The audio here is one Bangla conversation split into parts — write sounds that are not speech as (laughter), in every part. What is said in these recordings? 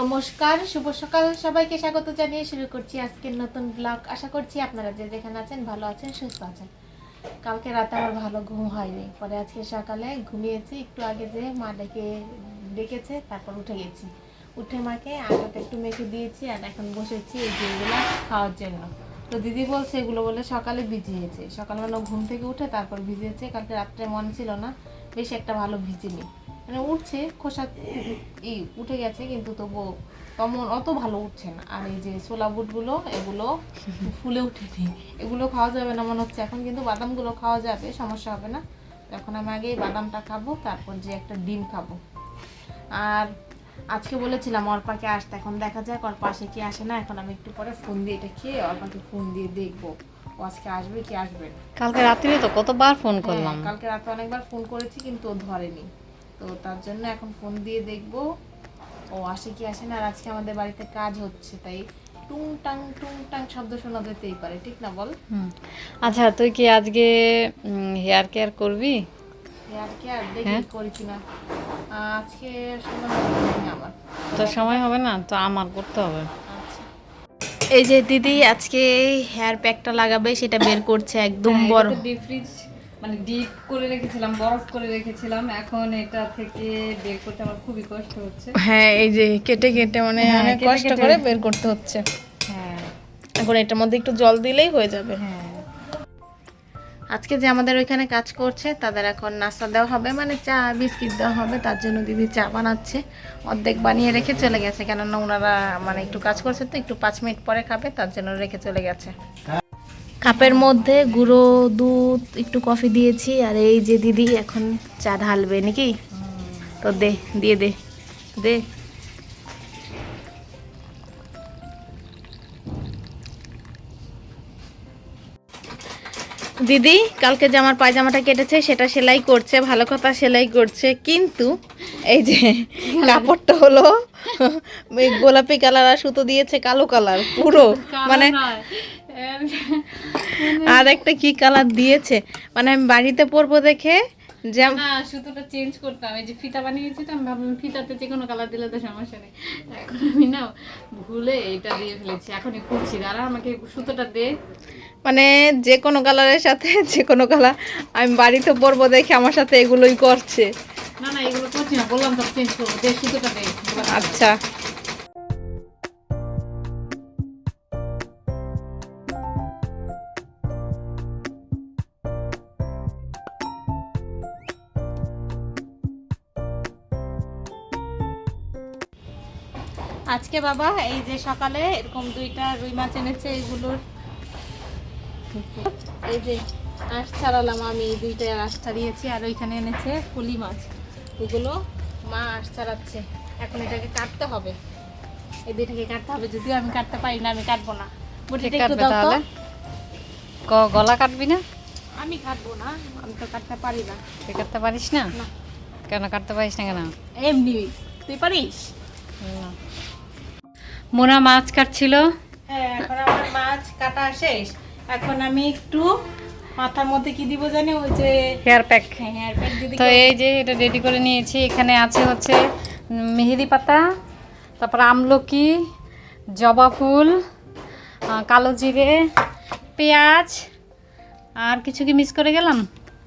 নমস্কার, শুভ সকাল। সবাইকে স্বাগত জানিয়ে শুরু করছি আজকের নতুন ব্লগ আশা করছি আপনারা যে যেখানে আছেন, ভালো আছেন, সুস্থ আছেন। কালকে রাতে আমার ভালো ঘুম হয়নি। পরে আজকে সকালে ঘুমিয়েছি, একটু আগে যে মা ডেকে, ডেকেছে, তারপর উঠে গেছি। উঠে মাকে আটাটা একটু মেখে দিয়েছি আর এখন বসেছি এই যে এগুলো খাওয়ার জন্য। তো দিদি বলছে, এগুলো বলে সকালে ভিজিয়েছে। সকালবেলা ঘুম থেকে উঠে তারপর ভিজিয়েছে। কালকে রাত্রে মন ছিল না, বেশ একটা ভালো ভিজিনি। মানে উঠছে খোসা এই উঠে গেছে কিন্তু তবুও তেমন অত ভালো উঠছে না। আর এই যে ছোলা বুটগুলো এগুলো ফুলে উঠেনি। এগুলো খাওয়া যাবে না মনে হচ্ছে। এখন কিন্তু বাদামগুলো খাওয়া যাবে সমস্যা হবে না। এখন আমি আগে বাদামটা খাব তারপর যে একটা ডিম খাব। আর আজকে বলেছিলাম অর্পাকে আসতে এখন দেখা যাক ওর পাশে কি আসে না। এখন আমি একটু পরে ফোন দিয়ে এটা খেয়ে অর্পাকে ফোন দিয়ে দেখব ও আজকে আসবে কি আসবে না। কালকে রাত্রে তো কতবার ফোন করলাম। হ্যাঁ, কালকে রাতে অনেকবার ফোন করেছি কিন্তু ও ধরেনি। তো তার জন্য এখন ফোন দিয়ে দেখব। ও আসে কি আসে না আর আজকে আমাদের বাড়িতে কাজ হচ্ছে তাই টুংটাং টুংটাং শব্দ শোনা যেতেই পারে ঠিক না বল? আচ্ছা তুই কি আজকে হেয়ার কেয়ার করবি? আর কি আর দেখি হ্যাঁ? করি কিনা আজকে সময় হবে না আমার তোর সময় হবে না তো আমার করতে হবে। আচ্ছা। এই যে দিদি আজকে হেয়ার প্যাকটা লাগাবে সেটা বের করছে একদম বড়। ডিপ ফ্রিজ মানে ডিপ করে রেখেছিলাম বরফ করে রেখেছিলাম। এখন এটা থেকে বের করতে আমার খুবই কষ্ট হচ্ছে। হ্যাঁ এই যে কেটে কেটে মানে হ্যাঁ, অনেক কষ্ট করে বের করতে হচ্ছে। হ্যাঁ। এখন এটার মধ্যে একটু জল দিলেই হয়ে যাবে। হ্যাঁ। আজকে যে আমাদের ওইখানে কাজ করছে তাদের এখন নাস্তা দেওয়া হবে মানে চা বিস্কিট দেওয়া হবে। তার জন্য দিদি চা বানাচ্ছে। অর্ধেক বানিয়ে রেখে চলে গেছে। কেননা ওনারা মানে একটু কাজ করছে তো একটু পাঁচ মিনিট পরে খাবে তার জন্য রেখে চলে গেছে। কাপের মধ্যে গুঁড়ো, দুধ, একটু কফি দিয়েছি। আর এই যে দিদি এখন চা ঢালবে নাকি? তো দে, দিয়ে দে দে। দিদি কালকে যে আমার পায়জামাটা কেটেছে সেটা সেলাই করছে ভালো কথা সেলাই করছে। কিন্তু এই যে (laughs) কাপড়টা হলো গোলাপি কালার আর সুতো দিয়েছে কালো কালার পুরো। (laughs) মানে আর একটা কি কালার দিয়েছে? মানে আমি বাড়িতে পরবো দেখে যেমন না সুতোটা চেঞ্জ করতাম। এই যে ফিতা বানিয়েছি তো আমি ভাবলাম ফিতাতে যে কোনো কালার দিলে তো সমস্যা নেই। এখন আমি না ভুলে এটা দিয়ে ফেলেছি। এখনই খুঁজছি দাঁড়া আমাকে সুতোটা দে। মানে যে কোনো কালারের সাথে (laughs) যে কোনো কালার আমি বাড়িতে পরবো দেখে আমার সাথে এগুলোই করছে। না না এগুলো করছি না। বললাম তো চেঞ্জ করব। দে সুতোটা দে। আচ্ছা। আজকে বাবা এই যে সকালে এরকম দুইটা রুই মাছ এনেছে এইগুলোর এই যে আঁশ ছাড়ালাম আমি এই দুইটা আঁশ ছাড়িয়েছি আর ওইখানে এনেছে ফুলি মাছ। এগুলো মা আঁশ ছাড়াচ্ছে। এখন এটাকে কাটতে হবে। এই দুইটাকে কাটতে হবে। যদিও আমি কাটতে পারি না আমি কাটবো না। গলা কাটবি না? আমি কাটবো না আমি তো কাটতে পারি না। তুই কাটতে পারিস না? না। কেন কাটতে পারিস না কেন? এমনি। তুই পারিস? মোনা মাছ কাটছিল। হ্যাঁ এখন আমার মাছ কাটা শেষ। এখন আমি একটু মাথার মধ্যে কি দিব জানি? ওই যে হেয়ার প্যাক হেয়ার প্যাক তো এই যে এটা রেডি করে নিয়েছি। এখানে আছে হচ্ছে মেহেদি পাতা তারপর আমলকি জবা ফুল কালো জিরে পেঁয়াজ। আর কিছু কি মিস করে গেলাম?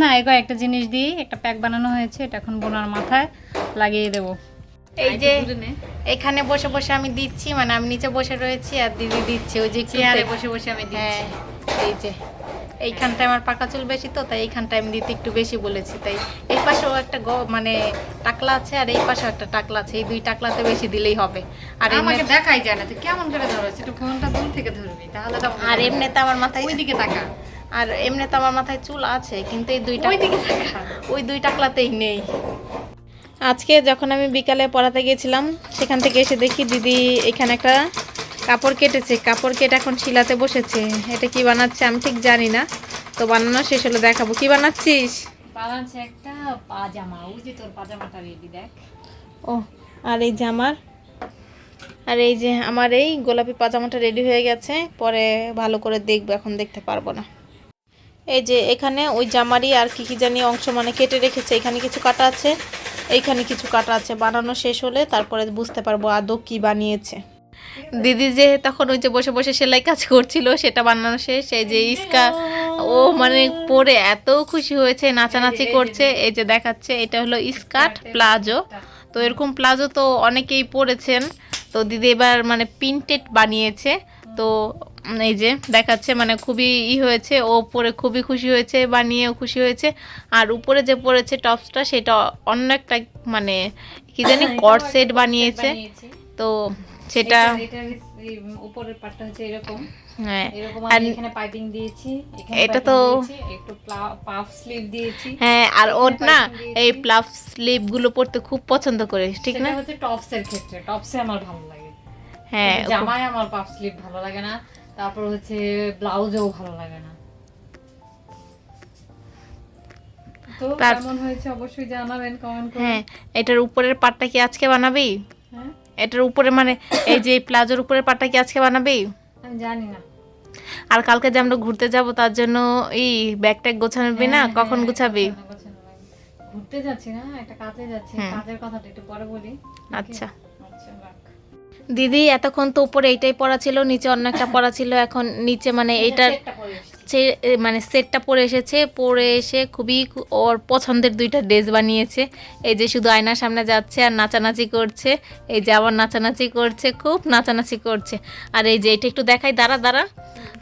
না এগো একটা জিনিস দিয়ে একটা প্যাক বানানো হয়েছে এটা এখন বোনার মাথায় লাগিয়ে দেবো। এই যে এখানে বসে বসে আমি দিচ্ছি মানে আমি নিচে বসে রয়েছি আর দিদি দিচ্ছে। ওই যে চেয়ারে বসে বসে আমি হ্যাঁ এই যে। এইখানটায় আমার পাকা চুল বেশি তো তাই এইখানটায় আমি দিতে একটু বেশি বলেছি। তাই এই পাশেও একটা মানে টাকলা আছে আর এই পাশেও একটা টাকলা আছে। এই দুই টাকলাতে বেশি দিলেই হবে। আর আমাকে দেখাই যায় না। তুই কেমন করে ধরো একটু ফোনটা দূর থেকে ধরবি তাহলে তো আর এমনিতে আমার মাথায় ওইদিকে তাকা। আর এমনিতে আমার মাথায় চুল আছে কিন্তু এই দুইটা ওইদিকে তাকা। ওই দুই টাকলাতেই নেই। আজকে যখন আমি বিকালে পড়াতে গিয়েছিলাম সেখান থেকে এসে দেখি দিদি এখানে একটা কাপড় কেটেছে। কাপড় কেটে এখন শিলাতে বসেছে। এটা কি বানাচ্ছে আমি ঠিক জানি না। তো বানানো শেষ হলে দেখাবো। কি বানাচ্ছিস? বানাচ্ছে একটা পাজামা। ওই যে তোর পাজামাটা রেডি দেখ। ও আর এই যে আমার। আর এই যে আমার এই গোলাপি পাজামাটা রেডি হয়ে গেছে। পরে ভালো করে দেখব এখন দেখতে পারব না। এই যে এখানে ওই জামারই আর কি কি জানি অংশ মানে কেটে রেখেছে। এখানে কিছু কাটা আছে। এইখানে কিছু কাটা আছে, বানানো শেষ হলে তারপরে বুঝতে পারব আদৌ কি বানিয়েছে। দিদি যে তখন ওই যে বসে বসে সেলাই কাজ করছিল, সেটা বানানো শেষ, এই যে ইস্কা, ও মানে পরে এত খুশি হয়েছে, নাচানাচি করছে, এই যে দেখাচ্ছে, এটা হলো স্কার্ট প্লাজো। তো এরকম প্লাজো তো অনেকেই পরেছেন, তো দিদি এবার মানে প্রিন্টেড বানিয়েছে। তো এই যে দেখাচ্ছে মানে খুবই ই হয়েছে ও পরে খুবই খুশি হয়েছে বানিয়েও খুশি হয়েছে। আর উপরে যে পরেছে টপসটা সেটা অন্য একটা মানে কি জানি (coughs) কট সেট বানিয়েছে। তো সেটা উপরের পাটটা হচ্ছে এরকম। হ্যাঁ। এরকম আর- আমি এখানে পাইপিং দিয়েছি এটা তো- একটু পাফ স্লিভ দিয়েছি। হ্যাঁ আর ওর না এই প্লাফ স্লিভগুলো পরতে খুব পছন্দ করে ঠিক না? সেটা হচ্ছে টপস ক্ষেত্রে টপসে আমার ভালো লাগে। হ্যাঁ জামায় আমার পাফ স্লিভ ভালো লাগে না। তারপর হচ্ছে ব্লাউজেও ভালো লাগে না। তো কেমন হয়েছে অবশ্যই জানাবেন কমেন্ট করে হ্যাঁ এটার উপরের পাটটা কি আজকে বানাবি? হ্যাঁ? এটার উপরে মানে এই যে প্লাজোর উপরের পাটটা কি আজকে বানাবি? আমি জানি না। আর কালকে যে আমরা ঘুরতে যাব তার জন্য এই ব্যাগ ট্যাগ গোছাবি না? হ্যাঁ, কখন গুছাবি। ঘুরতে যাচ্ছি না একটা কাজে যাচ্ছি। কাজের কথাটা একটু পরে বলি। আচ্ছা। দিদি এতক্ষণ তো উপরে এইটাই পড়া ছিল নিচে অন্য একটা পড়া ছিল এখন নিচে মানে এইটার মানে সেটটা পরে এসেছে পরে এসে খুবই ওর পছন্দের দুইটা ড্রেস বানিয়েছে। এই যে শুধু আয়নার সামনে যাচ্ছে আর নাচানাচি করছে এই যে আবার নাচানাচি করছে খুব নাচানাচি করছে। আর এই যে এটা একটু দেখাই দাঁড়া দাঁড়া।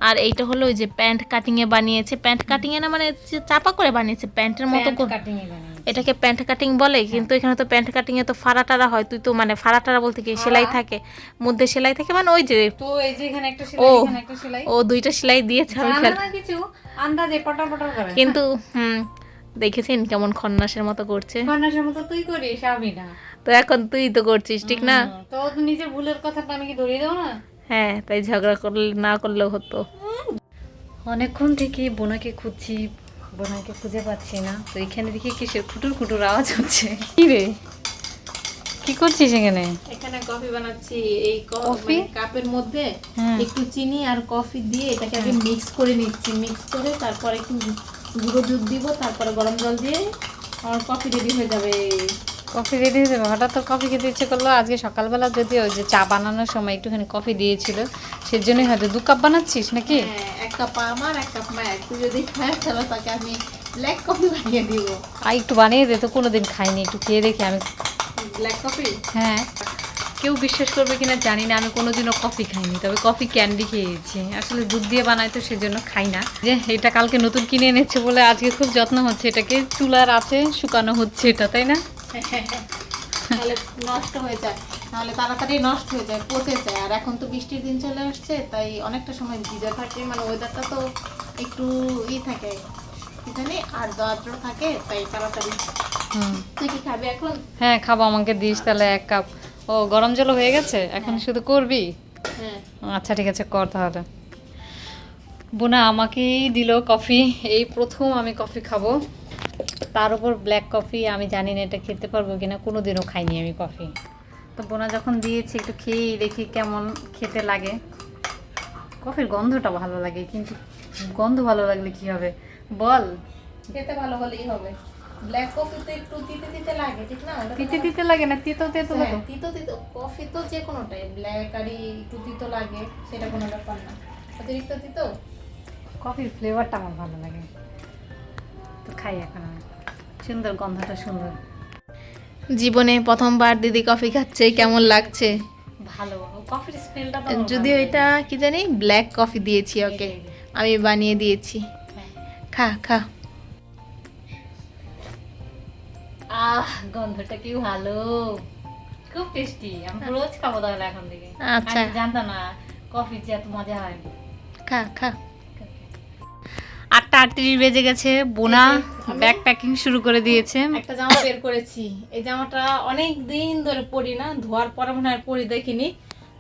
আর এইটা হলো ওই যে প্যান্ট কাটিংয়ে বানিয়েছে। প্যান্ট কাটিংয়ে না মানে চাপা করে বানিয়েছে প্যান্টের মতো প্যান্ট করে- কাটিং এ বানিয়েছি। এটাকে প্যান্ট কাটিং বলে? কিন্তু এখানে তো প্যান্ট কাটিংয়ে তো ফাড়া টারা হয়। তুই তো মানে ফাড়া টারা বলতে কি? সেলাই থাকে। মধ্যে সেলাই থাকে? মানে ওই যে তো এই যে এখানে একটা। সেলাই এখানে একটা সেলাই। ও দুইটা সেলাই দিয়েছে আমি কিছু আন্দাজে পটা পটা করে। কিন্তু হুম দেখেছেন কেমন খন্নাসের মতো করছে? কন্যাসের মতো তুই করিস আমি না। তো এখন তুই তো করছিস ঠিক না? তো নিজের ভুলের কথাটা আমি কি ধরিয়ে দেবো না? হ্যাঁ তাই ঝগড়া করলে না করলেও হতো। অনেকক্ষণ থেকে বোনাকে খুঁজছি বোনাকে খুঁজে পাচ্ছি না। তো এখানে দেখি কিসের খুটুর খুটুর আওয়াজ হচ্ছে। কি রে? কি করছিস এখানে? এখানে কফি বানাচ্ছি। এই কফি? কাপের মধ্যে হ্যাঁ। একটু চিনি আর কফি দিয়ে এটাকে আগে মিক্স করে নিচ্ছি। মিক্স করে তারপরে একটু গুঁড়ো দুধ দিব তারপরে গরম জল দিয়ে আমার কফি রেডি হয়ে যাবে। কফি রেডি হয়ে যাবে। হঠাৎ তো কফি খেতে ইচ্ছে করল। আজকে সকালবেলা যদি ওই যে চা বানানোর সময় একটুখানি কফি দিয়েছিল সেজন্যই হয়তো দু কাপ বানাচ্ছিস নাকি? হ্যাঁ এক কাপ আমার এক কাপ মায়ের। তুই যদি খায় তাহলে তাকে আমি ব্ল্যাক কফি বানিয়ে দিব। আর একটু বানিয়ে দে তো কোনোদিন খাইনি একটু খেয়ে দেখি আমি। Black coffee? হ্যাঁ। কেউ বিশ্বাস করবে কিনা জানি না আমি কোনোদিনও কফি খাইনি তবে কফি ক্যান্ডি খেয়েছি। আসলে দুধ দিয়ে বানাই তো সেজন্য খাই না। যে এটা কালকে নতুন কিনে এনেছে বলে আজকে খুব যত্ন হচ্ছে এটাকে চুলার আছে শুকানো হচ্ছে এটা তাই না? তাহলে নষ্ট হয়ে যায় নাহলে তাড়াতাড়ি নষ্ট হয়ে যায় পচে যায়। আর এখন তো বৃষ্টির দিন চলে আসছে তাই অনেকটা সময় ভিজে থাকে মানে ওয়েদারটা তো একটু ই থাকে কি জানি আর আর্দ্র থাকে তাই তাড়াতাড়ি হুম। তুই কি খাবি এখন? হ্যাঁ খাব আমাকে দিস তাহলে এক কাপ। ও গরম জল হয়ে গেছে? এখন শুধু করবি? হ্যাঁ। আচ্ছা ঠিক আছে কর তাহলে। বোনা আমাকেই দিল কফি। এই প্রথম আমি কফি খাব। তার উপর ব্ল্যাক কফি আমি জানি না এটা খেতে পারব কিনা কোনো দিনও খাইনি আমি কফি। তো বোনা যখন দিয়েছি একটু খেয়েই দেখি কেমন খেতে লাগে। কফির গন্ধটা ভালো লাগে কিন্তু গন্ধ ভালো লাগলে কি হবে? বল। খেতে ভালো হলেই হবে। ব্ল্যাক কফি তো একটু তিতে তিতে লাগে ঠিক না? তিতে তিতে লাগে না? তিতো তিতো হ্যাঁ, লাগে? তিতো তিতো কফি তো যে কোনোটাই ব্ল্যাক আর একটু তিতো লাগে সেটা কোনো ব্যাপার না। অতিরিক্ত তিতো? কফির ফ্লেভারটা আমার ভালো লাগে। তো খাই এখন সুন্দর গন্ধটা সুন্দর। জীবনে প্রথমবার দিদি কফি খাচ্ছে কেমন লাগছে? ভালো। কফির স্মেলটা তো যদিও এটা কি জানি ব্ল্যাক কফি দিয়েছি ওকে আমি বানিয়ে দিয়েছি। খা খা। আহ গন্ধটা কি ভালো। খুব টেস্টি আমি রোজ খাব তাহলে এখন থেকে। আচ্ছা। আমি জানতাম না কফি যে এত মজা হয়। খা খা। আটটা আটত্রিশ বেজে গেছে বোনা ব্যাগ প্যাকিং শুরু করে দিয়েছে। একটা জামা বের করেছি। এই জামাটা অনেক দিন ধরে পরি না ধোয়ার পরে মনে হয় পরি দেখিনি।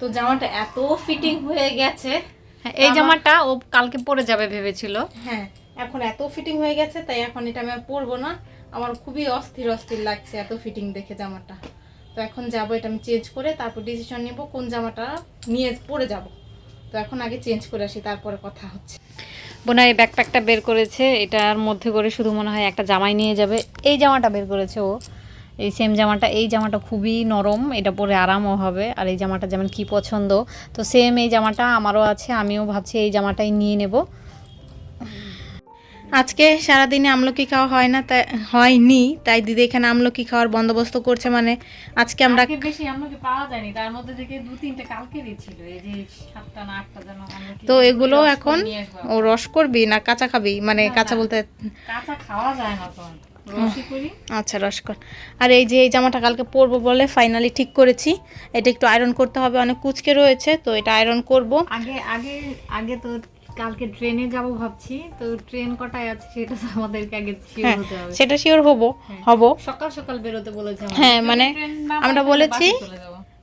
তো জামাটা এত ফিটিং হয়ে গেছে। হ্যাঁ, এই জামাটা ও কালকে পরে যাবে ভেবেছিল। হ্যাঁ এখন এত ফিটিং হয়ে গেছে তাই এখন এটা আমি আর পরবো না। আমার খুবই অস্থির অস্থির লাগছে এত ফিটিং দেখে জামাটা। তো এখন যাব এটা আমি চেঞ্জ করে তারপর ডিসিশন নিব কোন জামাটা নিয়ে পরে যাব। তো এখন আগে চেঞ্জ করে আসি, তারপরে কথা হচ্ছে। বোনা, এই ব্যাকপ্যাকটা বের করেছে, এটার মধ্যে করে শুধু মনে হয় একটা জামাই নিয়ে যাবে। এই জামাটা বের করেছে ও। এই সেম জামাটা, এই জামাটা খুবই নরম, এটা পরে আরামও হবে, আর এই জামাটা যেমন কি পছন্দ। তো সেম এই জামাটা আমারও আছে, আমিও ভাবছি এই জামাটাই নিয়ে নেব। আজকে সারাদিনে আমলকি খাওয়া হয় না তাই হয়নি তাই দিদি এখানে আমলকি খাওয়ার বন্দোবস্ত করছে মানে আজকে আমরা বেশি আমলকি পাওয়া যায়নি তার মধ্যে থেকে দু তিনটে কালকে দিচ্ছিল এই যে সাতটা না আটটা যেন আমলকি তো এগুলো এখন ও রস করবি না কাঁচা খাবি? মানে কাঁচা বলতে কাঁচা খাওয়া যায় না তো আচ্ছা রস কর। আর এই যে এই জামাটা কালকে পরবো বলে ফাইনালি ঠিক করেছি এটা একটু আয়রন করতে হবে অনেক কুচকে রয়েছে তো এটা আয়রন করব। আগে আগে আগে তো কালকে ট্রেনে যাব ভাবছি তো ট্রেন কটায় আছে সেটা তো আমাদেরকে আগে শিওর হ্যাঁ হতে হবে। সেটা শিওর হব। হব। সকাল সকাল বেরোতে বলেছে। হ্যাঁ, মানে আমরা বলেছি।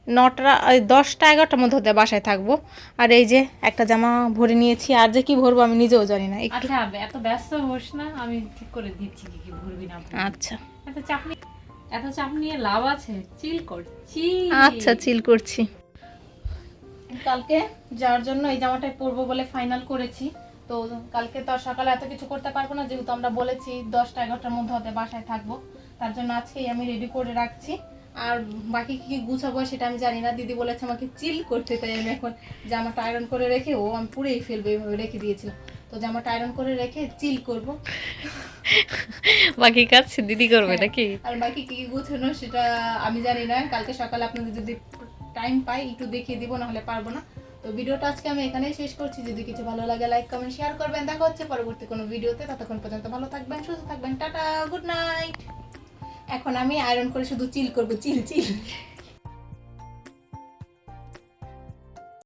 নটা ওই দশটা এগারোটার মধ্যে হতে বাসায় থাকব। আর এই যে একটা জামা ভরে নিয়েছি আর যে কি ভরবো আমি নিজেও জানি না একটু। আচ্ছা এত ব্যস্ত হোস না আমি ঠিক করে দিচ্ছি কি কি ভরবি না আচ্ছা। এত চাপ নিয়ে এত চাপ নিয়ে লাভ আছে? চিল কর আচ্ছা চিল করছি। কালকে যাওয়ার জন্য এই জামাটাই পরবো বলে ফাইনাল করেছি। তো কালকে তো আর সকালে এত কিছু করতে পারব না যেহেতু আমরা বলেছি দশটা এগারোটার মধ্যে হতে বাসায় থাকব। তার জন্য আজকেই আমি রেডি করে রাখছি। আর বাকি কি কি গুছাবো সেটা আমি জানি না। দিদি বলেছে আমাকে চিল করতে তাই আমি এখন জামাটা আয়রন করে রেখে ও আমি পুড়েই ফেলবে এইভাবে রেখে দিয়েছিলাম তো জামাটা আয়রন করে রেখে চিল করব। বাকি কাজ দিদি করবে হ্যাঁ। নাকি? আর বাকি কি কি গুছানো সেটা আমি জানি না। কালকে সকালে আপনাদের যদি টাইম পাই, একটু দেখিয়ে দিব, নাহলে পারব না। তো ভিডিওটা আজকে আমি এখানেই শেষ করছি। যদি কিছু ভালো লাগে লাইক কমেন্ট শেয়ার করবেন। দেখা হচ্ছে পরবর্তী কোনো ভিডিওতে। ততক্ষণ পর্যন্ত ভালো থাকবেন, সুস্থ থাকবেন। টাটা গুড নাইট এখন আমি আয়রন করে শুধু চিল করব চিল চিল